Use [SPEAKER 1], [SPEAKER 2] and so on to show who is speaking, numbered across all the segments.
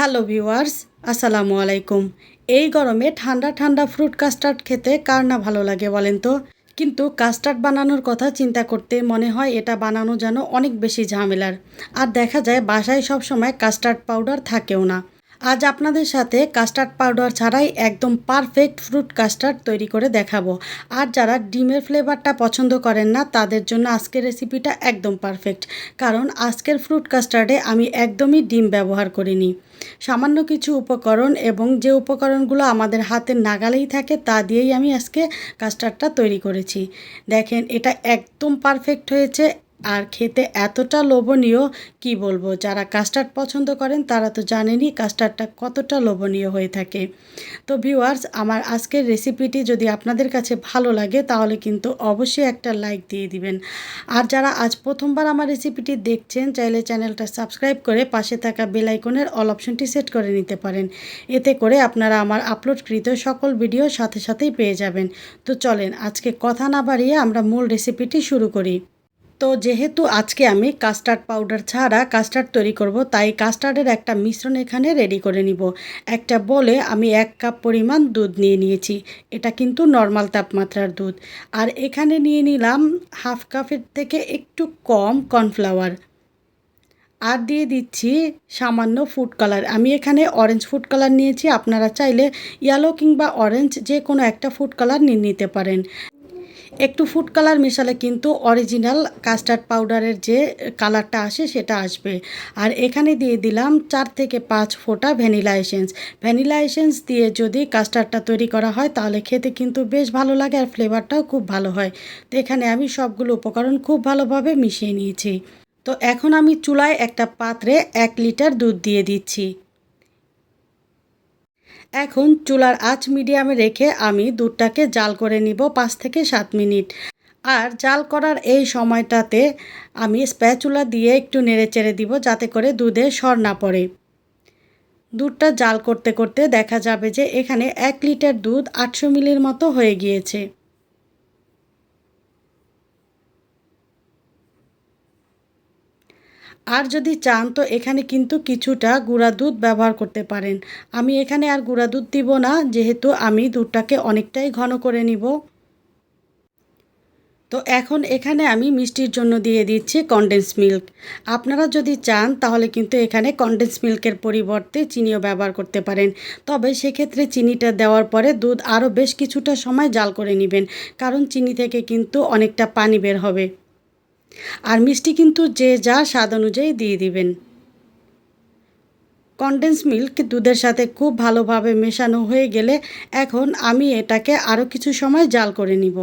[SPEAKER 1] Hello viewers, আসসালামু আলাইকুম। এই গরমে ঠান্ডা ঠান্ডা ফ্রুট কাস্টার্ড খেতে কার না ভালো লাগে বলেন তো? কিন্তু কাস্টার্ড বানানোর কথা চিন্তা করতে মনে হয় এটা বানানো যেন অনেক বেশি ঝামেলার। আর দেখা যায় বাসায় সব সময় কাস্টার্ড পাউডার থাকেও না। আজ আপনাদের সাথে কাস্টার্ড পাউডার ছাড়াই একদম পারফেক্ট ফ্রুট কাস্টার্ড তৈরি করে দেখাবো। আর যারা ডিমের ফ্লেভারটা পছন্দ করেন না, তাদের জন্য আজকের রেসিপিটা একদম পারফেক্ট। কারণ আজকের ফ্রুট কাস্টার্ডে আমি একদমই ডিম ব্যবহার করিনি। সামান্য কিছু উপকরণ এবং যে উপকরণগুলো আমাদের হাতের নাগালেই থাকে, তা দিয়েই আমি আজকে কাস্টার্ডটা তৈরি করেছি। দেখেন, এটা একদম পারফেক্ট হয়েছে। আর খেতে এতটা লোভনীয়, কি বলব? যারা কাস্টার্ড পছন্দ করেন, তারা তো জানেনই কাস্টার্ডটা কতটা লোভনীয় হয়ে থাকে। তো ভিউয়ার্স আমার আজকের রেসিপিটি যদি আপনাদের কাছে ভালো লাগে, তাহলে কিন্তু অবশ্যই একটা লাইক দিয়ে দিবেন। আর যারা আজ প্রথমবার আমার রেসিপিটি দেখছেন, চাইলে চ্যানেলটা সাবস্ক্রাইব করে পাশে থাকা বেল আইকনের অল অপশনটি সেট করে নিতে পারেন। এতে করে আপনারা আমার আপলোডকৃত সকল ভিডিও সাথে সাথেই পেয়ে যাবেন। তো চলেন, আজকে কথা না বাড়িয়ে আমরা মূল রেসিপিটি শুরু করি। তো যেহেতু আজকে আমি কাস্টার্ড পাউডার ছাড়া কাস্টার্ড তৈরি করব, তাই কাস্টার্ডের একটা মিশ্রণ এখানে রেডি করে নিব। একটা বলে আমি এক কাপ পরিমাণ দুধ নিয়ে নিয়েছি। এটা কিন্তু নর্মাল তাপমাত্রার দুধ। আর এখানে নিয়ে নিলাম হাফ কাপের থেকে একটু কম কর্নফ্লাওয়ার আর দিয়ে দিচ্ছি সামান্য ফুড কালার আমি এখানে অরেঞ্জ ফুড কালার নিয়েছি। আপনারা চাইলে ইয়েলো কিংবা অরেঞ্জ যে কোনো একটা ফুড কালার নিয়ে নিতে পারেন। একটু ফুড কালার মেশালে কিন্তু অরিজিনাল কাস্টার্ড পাউডারের যে কালারটা আসে সেটা আসবে। আর এখানে দিয়ে দিলাম চার থেকে পাঁচ ফোঁটা ভ্যানিলা এসেন্স ভ্যানিলা এসেন্স দিয়ে যদি কাস্টার্ডটা তৈরি করা হয় তাহলে খেতে কিন্তু বেশ ভালো লাগে আর ফ্লেভারটাও খুব ভালো হয়। তো এখানে আমি সবগুলো উপকরণ খুব ভালোভাবে মিশিয়ে নিয়েছি। তো এখন আমি চুলায় একটা পাত্রে এক লিটার দুধ দিয়ে দিচ্ছি। এখন চুলার আঁচ মিডিয়ামে রেখে আমি দুধটাকে জাল করে নিব পাঁচ থেকে সাত মিনিট। আর জাল করার এই সময়টাতে আমি স্প্যাচুলা দিয়ে একটু নেড়ে চেড়ে দিব যাতে করে দুধে সর না পড়ে। দুধটা জাল করতে করতে দেখা যাবে যে এখানে এক লিটার দুধ আটশো মিলির মতো হয়ে গিয়েছে। আর যদি চান তো এখানে কিন্তু কিছুটা গুঁড়া দুধ ব্যবহার করতে পারেন। আমি এখানে আর গুঁড়া দুধ দিব না, যেহেতু আমি দুধটাকে অনেকটাই ঘন করে নিব। তো এখন এখানে আমি মিষ্টির জন্য দিয়ে দিচ্ছি কনডেন্স মিল্ক আপনারা যদি চান তাহলে কিন্তু এখানে কনডেন্স মিল্কের পরিবর্তে চিনিও ব্যবহার করতে পারেন। তবে সেক্ষেত্রে চিনিটা দেওয়ার পরে দুধ আরও বেশ কিছুটা সময় জাল করে নেবেন, কারণ চিনি থেকে কিন্তু অনেকটা পানি বের হবে। আর মিষ্টি কিন্তু যে যা স্বাদ অনুযায়ী দিয়ে দিবেন। কনডেন্স মিল্ক দুধের সাথে খুব ভালোভাবে মেশানো হয়ে গেলে এখন আমি এটাকে আরও কিছু সময় জাল করে নিব।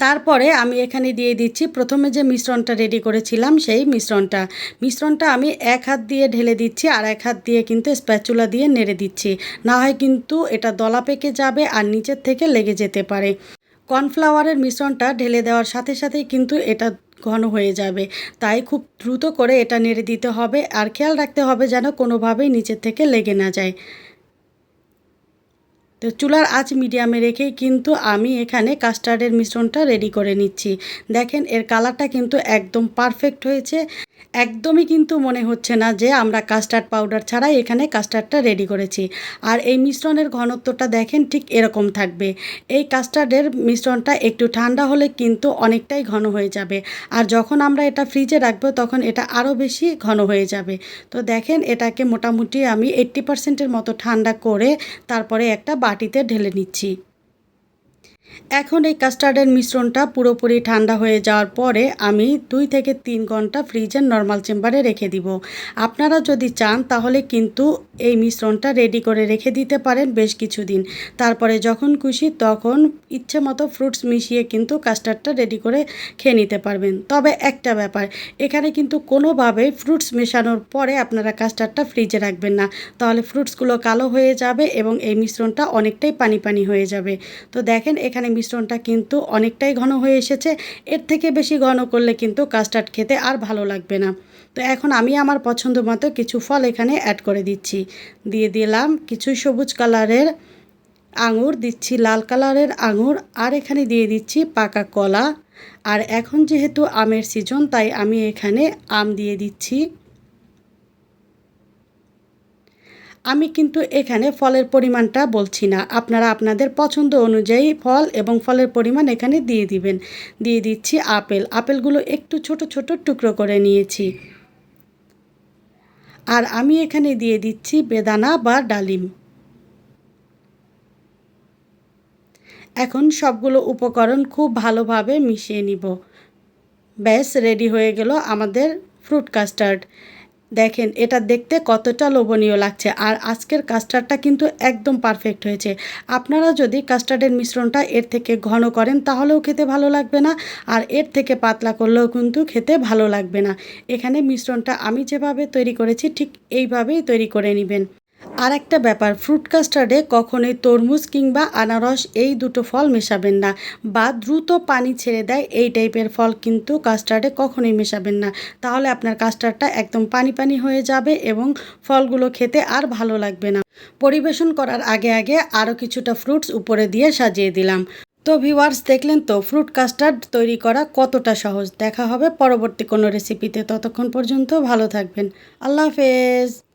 [SPEAKER 1] তারপরে আমি এখানে দিয়ে দিচ্ছি, প্রথমে যে মিশ্রণটা রেডি করেছিলাম সেই মিশ্রণটা। মিশ্রণটা আমি এক হাত দিয়ে ঢেলে দিচ্ছি আর এক হাত দিয়ে কিন্তু স্প্যাচুলা দিয়ে নেড়ে দিচ্ছি। না হয় কিন্তু এটা দলা পেকে যাবে আর নিচের থেকে লেগে যেতে পারে। কর্নফ্লাওয়ারের মিশ্রণটা ঢেলে দেওয়ার সাথে সাথেই কিন্তু এটা ঘন হয়ে যাবে। তাই খুব দ্রুত করে এটা নেড়ে দিতে হবে আর খেয়াল রাখতে হবে যেন কোনোভাবেই নিচের থেকে লেগে না যায়। তো চুলার আঁচ মিডিয়ামে রেখেই কিন্তু আমি এখানে কাস্টার্ডের মিশ্রণটা রেডি করে নিচ্ছি। দেখেন এর কালারটা কিন্তু একদম পারফেক্ট হয়েছে। একদমই কিন্তু মনে হচ্ছে না যে আমরা কাস্টার্ড পাউডার ছাড়াই এখানে কাস্টার্ডটা রেডি করেছি। আর এই মিশ্রণের ঘনত্বটা দেখেন ঠিক এরকম থাকবে। এই কাস্টার্ডের মিশ্রণটা একটু ঠান্ডা হলে কিন্তু অনেকটাই ঘন হয়ে যাবে। আর যখন আমরা এটা ফ্রিজে রাখব তখন এটা আরও বেশি ঘন হয়ে যাবে। তো দেখেন এটাকে মোটামুটি আমি এইট্টি পার্সেন্টের মতো ঠান্ডা করে তারপরে একটা বাটিতে ঢেলে নিচ্ছি। এখন এই কাস্টার্ডের মিশ্রণটা পুরোপুরি ঠান্ডা হয়ে যাওয়ার পরে আমি দুই থেকে তিন ঘণ্টা ফ্রিজের নর্মাল চেম্বারে রেখে দিব। আপনারা যদি চান তাহলে কিন্তু এই মিশ্রণটা রেডি করে রেখে দিতে পারেন বেশ কিছুদিন। তারপরে যখন খুশি তখন ইচ্ছে মতো ফ্রুটস মিশিয়ে কিন্তু কাস্টার্ডটা রেডি করে খেয়ে নিতে পারবেন। তবে একটা ব্যাপার, এখানে কিন্তু কোনোভাবেই ফ্রুটস মেশানোর পরে আপনারা কাস্টার্ডটা ফ্রিজে রাখবেন না। তাহলে ফ্রুটসগুলো কালো হয়ে যাবে এবং এই মিশ্রণটা অনেকটাই পানি পানি হয়ে যাবে। তো দেখেন এখানে মিশ্রণটা কিন্তু অনেকটাই ঘন হয়ে এসেছে। এর থেকে বেশি ঘন করলে কিন্তু কাস্টার্ড খেতে আর ভালো লাগবে না। তো এখন আমি আমার পছন্দ মতো কিছু ফল এখানে অ্যাড করে দিচ্ছি। দিয়ে দিলাম কিছু সবুজ কালারের আঙুর, দিচ্ছি লাল কালারের আঙুর, আর এখানে দিয়ে দিচ্ছি পাকা কলা। আর এখন যেহেতু আমের সিজন তাই আমি এখানে আম দিয়ে দিচ্ছি। আমি কিন্তু এখানে ফলের পরিমাণটা বলছি না। আপনারা আপনাদের পছন্দ অনুযায়ী ফল এবং ফলের পরিমাণ এখানে দিয়ে দিবেন। দিয়ে দিচ্ছি আপেল। আপেলগুলো একটু ছোট ছোট টুকরো করে নিয়েছি। আর আমি এখানে দিয়ে দিচ্ছি বেদানা বা ডালিম। এখন সবগুলো উপকরণ খুব ভালোভাবে মিশিয়ে নিব। ব্যাস, রেডি হয়ে গেল আমাদের ফ্রুট কাস্টার্ড। দেখেন, এটা দেখতে কতটা লোভনীয় লাগছে। আর আজকের কাস্টার্ডটা কিন্তু একদম পারফেক্ট হয়েছে। আপনারা যদি কাস্টার্ডের মিশ্রণটা এর থেকে ঘন করেন, তাহলেও খেতে ভালো লাগবে না। আর এর থেকে পাতলা করলেও কিন্তু খেতে ভালো লাগবে না। এখানে মিশ্রণটা আমি যেভাবে তৈরি করেছি, ঠিক এইভাবেই তৈরি করে নেবেন। আর একটা ব্যাপার ফ্রুট কাস্টার্ডে কখনোই তরমুজ কিংবা আনারস এই দুটো ফল মেশাবেন না বা দ্রুত পানি ছেড়ে দেয় এই টাইপের ফল কিন্তু কাস্টার্ডে কখনোই মেশাবেন না। তাহলে আপনার কাস্টার্ডটা একদম পানি পানি হয়ে যাবে এবং ফলগুলো খেতে আর ভালো লাগবে না। পরিবেশন করার আগে আগে আরও কিছুটা ফ্রুটস উপরে দিয়ে সাজিয়ে দিলাম। তো ভিউয়ার্স দেখলেন তো ফ্রুট কাস্টার্ড তৈরি করা কতটা সহজ। দেখা হবে পরবর্তী কোনো রেসিপিতে ততক্ষণ পর্যন্ত ভালো থাকবেন। আল্লাহ হাফেজ।